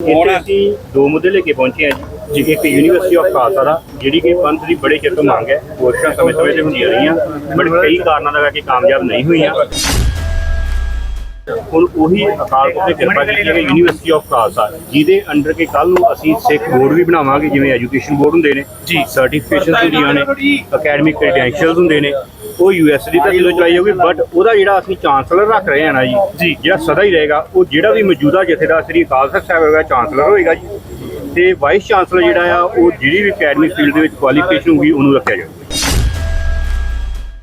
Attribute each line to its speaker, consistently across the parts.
Speaker 1: ਇੱਥੇ ਅਸੀਂ ਦੋ ਮੁੱਦੇ ਲੈ ਕੇ ਪਹੁੰਚੇ ਹਾਂ ਜੀ। ਇੱਕ ਯੂਨੀਵਰਸਿਟੀ ਆਫ ਦਾ ਜਿਹੜੀ ਕਿ ਪੰਥ ਦੀ ਬੜੇ ਚਿਰ ਤੋਂ ਮੰਗ ਹੈ। ਕੋਸ਼ਿਸ਼ਾਂ ਸਮੇਂ ਸਮੇਂ ਤੇ ਹੁੰਦੀਆਂ ਰਹੀਆਂ ਬਟ ਕਈ ਕਾਰਨਾਂ ਦਾ ਕਰਕੇ ਕਾਮਯਾਬ ਨਹੀਂ ਹੋਈਆਂ। ਹੁਣ ਉਹੀ ਅਕਾਲ ਪੁਰਖ ਕਿਰਪਾ ਕੀਤੀ ਹੈ ਯੂਨੀਵਰਸਿਟੀ ਆਫ ਖਾਲਸਾ ਜਿਹਦੇ ਅੰਡਰ ਕੇ ਕੱਲ ਨੂੰ ਅਸੀਂ ਸਿੱਖ ਬੋਰਡ ਵੀ ਬਣਾਵਾਂਗੇ ਜਿਵੇਂ ਐਜੂਕੇਸ਼ਨ ਬੋਰਡ ਹੁੰਦੇ ਨੇ ਜੀ। ਸਰਟੀਫਿਕੇਸ਼ਨ ਹੁੰਦੀਆਂ ਨੇ ਅਕੈਡਮਿਕ ਕ੍ਰੈਡੈਂਸ਼ੀਅਲਸ ਹੁੰਦੇ ਨੇ ਉਹ ਯੂਐਸਡੀ ਤੱਕ ਜਦੋਂ ਚਲਾਈ ਜਾਊਗੀ ਬਟ ਉਹਦਾ ਜਿਹੜਾ ਅਸੀਂ ਚਾਂਸਲਰ ਰੱਖ ਰਹੇ ਹਾਂ ਨਾ ਜੀ ਜਿਹੜਾ ਸਦਾ ਹੀ ਰਹੇਗਾ ਉਹ ਜਿਹੜਾ ਵੀ ਮੌਜੂਦਾ ਜਥੇਦਾਰ ਸ੍ਰੀ ਅਕਾਲ ਤਖਤ ਸਾਹਿਬ ਹੋਏਗਾ ਚਾਂਸਲਰ ਹੋਏਗਾ ਜੀ ਤੇ ਵਾਈਸ ਚਾਂਸਲਰ ਜਿਹੜਾ ਆ ਉਹ ਜਿਹੜੀ ਵੀ ਅਕੈਡਮਿਕ ਫੀਲਡ ਦੇ ਵਿੱਚ ਕੁਆਲੀਫਿਕੇਸ਼ਨ ਹੋਊਗੀ ਉਹਨੂੰ ਰੱਖਿਆ ਜਾਊਗਾ।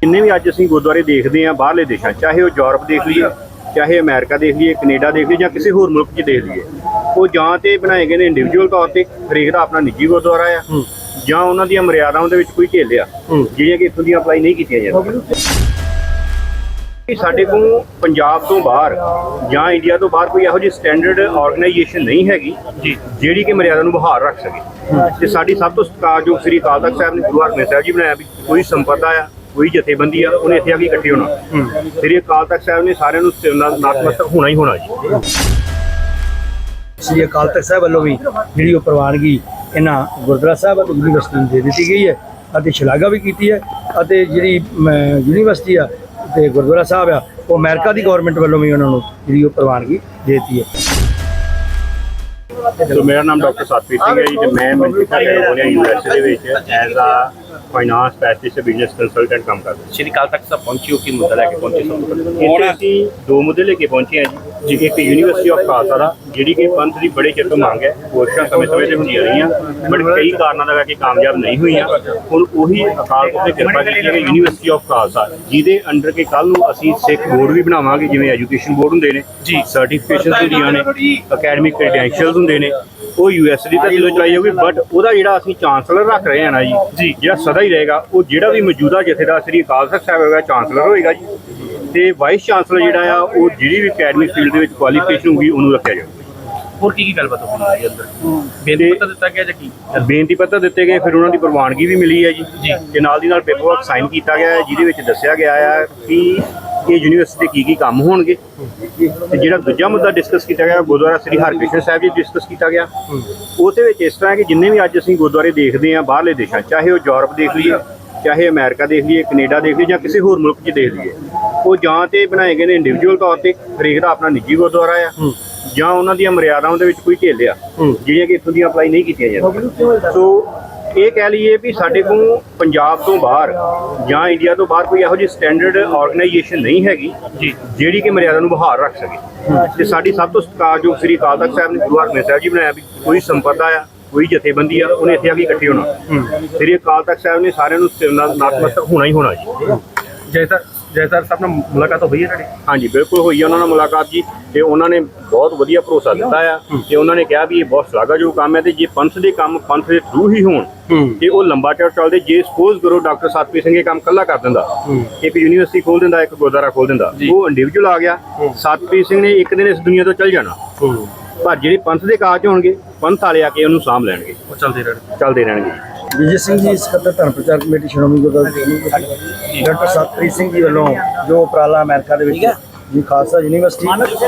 Speaker 1: ਜਿੰਨੇ ਵੀ ਅੱਜ ਅਸੀਂ ਗੁਰਦੁਆਰੇ ਦੇਖਦੇ ਹਾਂ ਬਾਹਰਲੇ ਦੇਸ਼ਾਂ ਚਾਹੇ ਉਹ ਯੂਰਪ ਦੇਖ ਲਈਏ ਚਾਹੇ ਅਮਰੀਕਾ ਦੇਖ ਲਈਏ ਕੈਨੇਡਾ ਦੇਖ ਲਈਏ ਜਾਂ ਕਿਸੇ ਹੋਰ ਮੁਲਕ 'ਚ ਦੇਖ ਲਈਏ ਉਹ ਜਾਂ ਤੇ ਬਣਾਏ ਗਏ ਨੇ ਇੰਡੀਵਿਜੂਅਲ ਤੌਰ ਤੇ ਹਰੇਕ ਦਾ ਆਪਣਾ ਨਿੱਜੀ ਗੁਰਦੁਆਰਾ ਆ ਜਾਂ ਉਹਨਾਂ ਦੀਆਂ ਮਰਿਆਦਾਵਾਂ ਦੇ ਵਿੱਚ ਕੋਈ ਢਿੱਲ ਆ ਜਿਹੜੀਆਂ ਕਿ ਇੱਥੋਂ ਦੀਆਂ ਅਪਲਾਈ ਨਹੀਂ ਕੀਤੀਆਂ ਜਾਂਦੀਆਂ। ਕਿ ਸਾਡੇ ਕੋਲ ਪੰਜਾਬ ਤੋਂ ਬਾਹਰ ਜਾਂ ਇੰਡੀਆ ਤੋਂ ਬਾਹਰ ਕੋਈ ਇਹੋ ਜਿਹੀ ਸਟੈਂਡਰਡ ਆਰਗੇਨਾਈਜੇਸ਼ਨ ਨਹੀਂ ਹੈਗੀ ਜਿਹੜੀ ਕਿ ਮਰਿਆਦਾ ਨੂੰ ਬਹਾਲ ਰੱਖ ਸਕੇ। ਤੇ ਸਾਡੀ ਸਭ ਤੋਂ ਸਤਿਕਾਰਯੋਗ ਸ੍ਰੀ ਅਕਾਲ ਤਖਤ ਸਾਹਿਬ ਨੇ ਗੁਰੂ ਹਰਗੋਬਿੰਦ ਸਾਹਿਬ ਜੀ ਬਣਾਇਆ ਵੀ ਕੋਈ ਸੰਪਰਦਾ ਆ ਕੋਈ ਜਥੇਬੰਦੀ ਆ ਉਹਨੇ ਇੱਥੇ ਆ ਕੇ ਇਕੱਠੇ ਹੋਣਾ। ਸ੍ਰੀ ਅਕਾਲ ਤਖਤ ਸਾਹਿਬ ਨੇ ਸਾਰਿਆਂ ਨੂੰ ਨਤਮਸਤਕ ਹੋਣਾ ਹੀ ਹੋਣਾ ਜੀ।
Speaker 2: ਸ੍ਰੀ ਅਕਾਲ ਤਖਤ ਸਾਹਿਬ ਵੱਲੋਂ ਵੀ ਜਿਹੜੀ ਉਹ ਪ੍ਰਵਾਨਗੀ ਇਹਨਾਂ ਗੁਰਦੁਆਰਾ ਸਾਹਿਬ ਅਤੇ ਯੂਨੀਵਰਸਿਟੀ ਨੂੰ ਦੇ ਦਿੱਤੀ ਗਈ ਹੈ ਅਤੇ ਸ਼ਲਾਘਾ ਵੀ ਕੀਤੀ ਹੈ ਅਤੇ ਜਿਹੜੀ ਯੂਨੀਵਰਸਿਟੀ ਆ ਤੇ ਗੁਰਦੁਆਰਾ ਸਾਹਿਬ ਆ ਉਹ ਅਮਰੀਕਾ ਦੀ ਗਵਰਨਮੈਂਟ ਵੱਲੋਂ ਵੀ ਉਹਨਾਂ ਨੂੰ ਜਿਹੜੀ ਉਹ ਪ੍ਰਵਾਨਗੀ ਦੇ ਦਿੱਤੀ ਹੈ।
Speaker 1: ਸੋ ਮੇਰਾ ਨਾਮ ਡਾਕਟਰ ਸਤਪ੍ਰੀਤ ਸਿੰਘ ਹੈ ਜੀ ਤੇ ਮੈਂ ਮਨਿਕਾ ਕੈਲੀਫੋਰਨੀਆ ਯੂਐਸਏ ਦੇ ਵਿੱਚ as a finance specialist business consultant ਕੰਮ ਕਰਦਾ
Speaker 3: ਸ਼੍ਰੀ ਕਾਲ ਤੱਕ ਸਭ ਪਹੁੰਚੀ ਹੋ ਕੀ ਮੁੱਦਾ ਲੈ ਕੇ ਪਹੁੰਚੇ ਸਭ ਤੋਂ ਪਹਿਲਾਂ?
Speaker 1: ਅਸੀਂ ਦੋ ਮੁੱਦੇ ਲੈ ਕੇ ਪਹੁੰਚੇ ਹਾਂ ਜੀ। ਇੱਕ ਯੂਨੀਵਰਸਿਟੀ ਆਫ ਖਾਲਸਾ ਦਾ ਜਿਹੜੀ ਕਿ ਪੰਥ ਦੀ ਬੜੇ ਚਿਰ ਤੋਂ ਮੰਗ ਹੈ ਕੋਸ਼ਿਸ਼ਾਂ ਸਮੇਂ ਸਮੇਂ ਤੇ ਹੁੰਦੀਆਂ ਰਹੀਆਂ ਬਟ ਕਈ ਕਾਰਨਾਂ ਦਾ ਕਰਕੇ ਕਾਮਯਾਬ ਨਹੀਂ ਹੋਈਆਂ। ਹੁਣ ਉਹੀ ਅਕਾਲ ਪੁਰਖ ਨੇ ਕਿਰਪਾ ਕੀਤੀ ਹੈ ਯੂਨੀਵਰਸਿਟੀ ਆਫ ਖਾਲਸਾ ਜਿਹਦੇ ਅੰਡਰ ਕੇ ਕੱਲ ਨੂੰ ਅਸੀਂ ਸਿੱਖ ਬੋਰਡ ਵੀ ਬਣਾਵਾਂਗੇ ਜਿਵੇਂ ਐਜੂਕੇਸ਼ਨ ਬੋਰਡ ਹੁੰਦੇ ਨੇ ਜੀ। ਸਰਟੀਫਿਕੇਸ਼ਨ ਹੁੰਦੀਆਂ ਨੇ ਅਕੈਡਮਿਕ ਕ੍ਰੈਡੈਂਸ਼ੀਅਲਸ ਹੁੰਦੇ ਨੇ ਉਹ ਯੂਐਸਡੀ ਤੱਕ ਜਦੋਂ ਚਲਾਈ ਜਾਊਗੀ ਬਟ ਉਹਦਾ ਜਿਹੜਾ ਅਸੀਂ ਚਾਂਸਲਰ ਰੱਖ ਰਹੇ ਹਾਂ ਨਾ ਜੀ ਜਿਹੜਾ ਸਦਾ ਹੀ ਰਹੇਗਾ ਉਹ ਜਿਹੜਾ ਵੀ ਮੌਜੂਦਾ ਜਥੇਦਾਰ ਸ੍ਰੀ ਅਕਾਲ ਤਖਤ ਸਾਹਿਬ ਹੋਏਗਾ ਚਾਂਸਲਰ ਹੋਏਗਾ ਜੀ। ਤੇ ਵਾਈਸ ਚਾਂਸਲਰ ਜਿਹੜਾ ਆ ਉਹ ਜਿਹੜੀ ਵੀ ਅਕੈਡਮਿਕ ਫੀਲਡ ਦੇ ਵਿੱਚ ਕੁਆਲੀਫਿਕੇਸ਼ਨ ਹੋਊਗੀ ਉਹਨੂੰ ਰੱਖਿਆ ਜਾਊਗਾ
Speaker 3: ਹੋਰ ਕੀ ਕੀ ਗੱਲਬਾਤ ਹੋਈ ਹੈ ਜੀ ਅੰਦਰ? ਬੇਨਤੀ ਪੱਤਰ ਦਿੱਤਾ ਗਿਆ ਜਾਂ ਕੀ?
Speaker 1: ਬੇਨਤੀ ਪੱਤਰ ਦਿੱਤੇ ਗਏ ਫਿਰ ਉਹਨਾਂ ਦੀ ਪ੍ਰਵਾਨਗੀ ਵੀ ਮਿਲੀ ਹੈ ਜੀ। ਤੇ ਨਾਲ ਦੀ ਨਾਲ ਪੇਪਰਵਰਕ ਸਾਈਨ ਕੀਤਾ ਗਿਆ ਹੈ ਜਿਹਦੇ ਵਿੱਚ ਦੱਸਿਆ ਗਿਆ ਹੈ ਕਿ ਇਹ ਯੂਨੀਵਰਸਿਟੀ ਦੇ ਕੀ ਕੀ ਕੰਮ ਹੋਣਗੇ। ਤੇ ਜਿਹੜਾ ਦੂਜਾ ਮੁੱਦਾ ਡਿਸਕਸ ਕੀਤਾ ਗਿਆ ਗੁਰਦੁਆਰਾ ਸ੍ਰੀ ਹਰਕ੍ਰਿਸ਼ਨ ਸਾਹਿਬ ਜੀ ਡਿਸਕਸ ਕੀਤਾ ਗਿਆ। ਉਹਦੇ ਵਿੱਚ ਇਸ ਤਰ੍ਹਾਂ ਕਿ ਜਿੰਨੇ ਵੀ ਅੱਜ ਅਸੀਂ ਗੁਰਦੁਆਰੇ ਦੇਖਦੇ ਹਾਂ ਬਾਹਰਲੇ ਦੇਸ਼ਾਂ ਚਾਹੇ ਉਹ ਯੂਰਪ ਦੇਖ ਲਈਏ ਚਾਹੇ ਅਮਰੀਕਾ ਦੇਖ ਲਈਏ ਕੈਨੇਡਾ ਦੇਖ ਲਈਏ ਜਾਂ ਕਿਸੇ ਹੋਰ ਮੁਲਕ 'ਚ ਦੇਖ ਲਈਏ ਉਹ ਜਾਂ ਤੇ ਬਣਾਏ ਗਏ ਨੇ ਇੰਡੀਵਿਜੂਅਲ ਤੌਰ ਤੇ ਹਰੇਕ ਦਾ ਆਪਣਾ ਨਿੱਜੀ ਗੁਰਦੁਆਰਾ ਆ ਜਾਂ ਉਹਨਾਂ ਦੀਆਂ ਮਰਿਆਦਾਵਾਂ ਦੇ ਵਿੱਚ ਕੋਈ ਢਿੱਲ ਆ ਜਿਹੜੀਆਂ ਕਿ ਇੱਥੋਂ ਦੀਆਂ ਅਪਲਾਈ ਨਹੀਂ ਕੀਤੀਆਂ ਜਾਂਦੀਆਂ। ਸੋ ਇਹ ਕਹਿ ਲਈਏ ਵੀ ਸਾਡੇ ਕੋਲ ਪੰਜਾਬ ਤੋਂ ਬਾਹਰ ਜਾਂ ਇੰਡੀਆ ਤੋਂ ਬਾਹਰ ਕੋਈ ਇਹੋ ਜਿਹੀ ਸਟੈਂਡਰਡ ਆਰਗੇਨਾਈਜੇਸ਼ਨ ਨਹੀਂ ਹੈਗੀ ਜਿਹੜੀ ਕਿ ਮਰਿਆਦਾ ਨੂੰ ਬਹਾਲ ਰੱਖ ਸਕੇ। ਤੇ ਸਾਡੀ ਸਭ ਤੋਂ ਸਤਿਕਾਰਯੋਗ ਸ੍ਰੀ ਅਕਾਲ ਤਖਤ ਸਾਹਿਬ ਨੇ ਗੁਰੂ ਹਰਗੋਬਿੰਦ ਸਾਹਿਬ ਜੀ ਬਣਾਇਆ ਵੀ ਕੋਈ ਸੰਪਰਦਾ ਆ ਕੋਈ ਜਥੇਬੰਦੀ ਆ ਉਹਨੇ ਇੱਥੇ ਆ ਕੇ ਇਕੱਠੇ ਹੋਣਾ। ਸ੍ਰੀ ਅਕਾਲ ਤਖਤ ਸਾਹਿਬ ਨੇ ਸਾਰਿਆਂ ਨੂੰ ਸਿਰ ਨਾਲ ਨਤਮਸਤਕ ਹੋਣਾ ਹੀ ਹੋਣਾ ਜੀ।
Speaker 3: ਜੈਸਰ ਜੈਸਰ ਸਾਹਿਬ ਨਾਲ ਮੁਲਾਕਾਤ ਹੋਈ ਹੈ ਤੁਹਾਡੀ?
Speaker 1: ਹਾਂਜੀ ਬਿਲਕੁਲ ਹੋਈ ਆ ਉਹਨਾਂ ਨਾਲ ਮੁਲਾਕਾਤ ਜੀ ਤੇ ਉਹਨਾਂ ਨੇ ਬਹੁਤ ਵਧੀਆ ਭਰੋਸਾ ਦਿੱਤਾ ਆ ਤੇ ਉਹਨਾਂ ਨੇ ਕਿਹਾ ਵੀ ਇਹ ਬਹੁਤ ਸ਼ਲਾਘਾਯੋਗ ਕੰਮ ਹੈ ਤੇ ਜੇ ਪੰਥ ਦੇ ਕੰਮ ਪੰਥ ਦੇ ਥਰੂ ਹੀ ਹੋਣ ਤੇ ਉਹ ਲੰਬਾ ਚੌੜ ਚੱਲਦੇ ਜੇ ਸਪੋਜ਼ ਕਰੋ ਡਾਕਟਰ ਸਤਪ੍ਰੀਤ ਸਿੰਘ ਇਹ ਕੰਮ ਕੱਲਾ ਕਰ ਦਿੰਦਾ ਇੱਕ ਯੂਨੀਵਰਸਿਟੀ ਖੋਲ ਦਿੰਦਾ ਇੱਕ ਗੁਰਦੁਆਰਾ ਖੋਲ ਦਿੰਦਾ ਉਹ ਇੰਡੀਵਿਜੂਅਲ ਆ ਗਿਆ ਸਤਪ੍ਰੀਤ ਸਿੰਘ ਨੇ ਇੱਕ ਦਿਨ ਇਸ ਦੁਨੀਆ ਤੋਂ ਚੱਲ ਜਾਣਾ। ਪਰ ਜਿਹੜੇ ਪੰਥ ਦੇ ਕਾਜ ਹੋਣਗੇ ਪੰਥ ਵਾਲੇ ਆ ਕੇ ਉਹਨੂੰ ਸਾਂਭ ਲੈਣਗੇ।
Speaker 3: ਉਹ ਚੱਲਦੇ ਰਹਿਣ
Speaker 1: ਚੱਲਦੇ ਰਹਿਣਗੇ।
Speaker 2: ਵਿਜੇ ਸਿੰਘ ਜੀ ਸਕੱਤਰ Dharam Prachar committee Shiromani Gurdwara committee doctor Satpreet Singh ji ਵੱਲੋਂ ਜੋ ਉਪਰਾਲਾ ਅਮਰੀਕਾ ਦੇ ਵਿੱਚ ਜੀ ਖਾਲਸਾ ਯੂਨੀਵਰਸਿਟੀ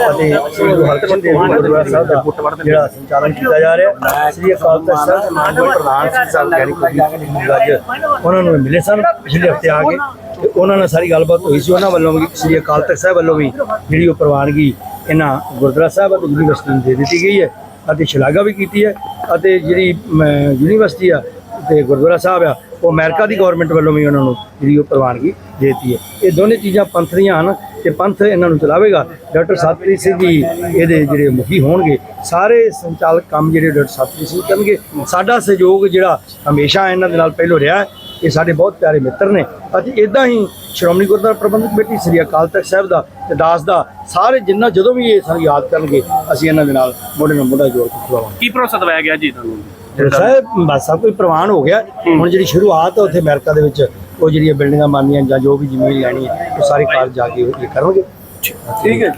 Speaker 2: ਅਤੇ ਸ੍ਰੀ ਗੁਰੂ ਹਰਕ੍ਰਿਸ਼ਨ ਦੇਵ ਜੀ ਗੁਰਦੁਆਰਾ ਸਾਹਿਬ ਦਾ ਜਿਹੜਾ ਸੰਚਾਲਨ ਕੀਤਾ ਜਾ ਰਿਹਾ ਸ੍ਰੀ ਅਕਾਲ ਤਖਤ ਸਾਹਿਬ ਦੇ ਮਾਨਯੋਗ ਪ੍ਰਧਾਨ ਸ੍ਰੀ ਸਾਹਿਬ ਗਿਆਨੀ ਕੁਲਦੀਪ ਸਿੰਘ ਉਹਨਾਂ ਨੂੰ ਮਿਲੇ ਸਨ ਪਿਛਲੇ ਹਫ਼ਤੇ ਆ ਕੇ ਤੇ ਉਹਨਾਂ ਨਾਲ ਸਾਰੀ ਗੱਲਬਾਤ ਹੋਈ ਸੀ ਉਹਨਾਂ ਵੱਲੋਂ ਵੀ ਸ੍ਰੀ ਅਕਾਲ ਤਖਤ ਸਾਹਿਬ ਵੱਲੋਂ ਵੀ ਜਿਹੜੀ ਉਹ ਪ੍ਰਵਾਨਗੀ ਇਹਨਾਂ ਗੁਰਦੁਆਰਾ ਸਾਹਿਬ ਅਤੇ ਯੂਨੀਵਰਸਿਟੀ ਨੂੰ ਦੇ ਦਿੱਤੀ ਗਈ ਹੈ ਅਤੇ ਸ਼ਲਾਘਾ ਵੀ ਕੀਤੀ ਹੈ ਅਤੇ ਜਿਹੜੀ ਮ, ਯੂਨੀਵਰਸਿਟੀ ਆ ਤੇ ਗੁਰਦੁਆਰਾ ਸਾਹਿਬ ਆ ਉਹ ਅਮਰੀਕਾ ਦੀ ਗਵਰਨਮੈਂਟ ਵੱਲੋਂ ਵੀ ਉਹਨਾਂ ਨੂੰ ਜਿਹੜੀ ਉਹ ਪ੍ਰਵਾਨਗੀ ਦੇ ਦਿੱਤੀ ਹੈ। ਇਹ ਦੋਨੇ ਚੀਜ਼ਾਂ ਪੰਥ ਦੀਆਂ ਹਨ ਤੇ ਪੰਥ ਇਹਨਾਂ ਨੂੰ ਚਲਾਵੇਗਾ। ਡਾਕਟਰ ਸਤਪ੍ਰੀਤ ਸਿੰਘ ਜੀ ਇਹਦੇ ਜਿਹੜੇ ਮੁਖੀ ਹੋਣਗੇ ਸਾਰੇ ਸੰਚਾਲਕ ਕੰਮ ਜਿਹੜੇ ਡਾਕਟਰ ਸਤਪ੍ਰੀਤ ਸਿੰਘ ਕਰਨਗੇ। ਸਾਡਾ ਸਹਿਯੋਗ ਜਿਹੜਾ ਹਮੇਸ਼ਾ ਇਹਨਾਂ ਦੇ ਨਾਲ ਪਹਿਲੋਂ ਰਿਹਾ ਹੈ ਇਹ ਸਾਡੇ ਬਹੁਤ ਪਿਆਰੇ ਮਿੱਤਰ ਨੇ। ਅਤੇ ਇਦਾਂ ਹੀ ਸ਼੍ਰੋਮਣੀ ਗੁਰਦੁਆਰਾ ਪ੍ਰਬੰਧਕ ਕਮੇਟੀ ਸ੍ਰੀ ਅਕਾਲ ਤਖਤ ਸਾਹਿਬ ਦਾ ਤੇ ਦਾਸ ਦਾ ਸਾਰੇ ਜਿੰਨਾ ਜਦੋਂ ਵੀ ਇਹ ਸਾਨੂੰ ਯਾਦ ਕਰਨਗੇ ਅਸੀਂ ਇਹਨਾਂ ਦੇ ਨਾਲ ਮੋਢੇ ਨਾਲ ਮੋਢਾ ਜੋੜ ਕੇ ਖਵਾਵਾਂਗੇ
Speaker 3: ਕੀ ਭਰੋਸਾ ਦਵਾਇਆ ਗਿਆ ਜੀ ਤੁਹਾਨੂੰ
Speaker 2: ਸਾਹਿਬ ਬਸ ਸਭ ਕੁਝ ਪ੍ਰਵਾਨ ਹੋ ਗਿਆ। ਹੁਣ ਜਿਹੜੀ ਸ਼ੁਰੂਆਤ ਹੈ ਉੱਥੇ ਅਮਰੀਕਾ ਦੇ ਵਿੱਚ ਉਹ ਜਿਹੜੀਆਂ ਬਿਲਡਿੰਗਾਂ ਬਣਨੀਆਂ ਜਾਂ ਜੋ ਵੀ ਜ਼ਮੀਨ ਲੈਣੀ ਹੈ ਉਹ ਸਾਰੀ ਕਾਰਜ ਜਾ ਕੇ ਇਹ ਕਰਨਗੇ
Speaker 3: ਠੀਕ ਹੈ।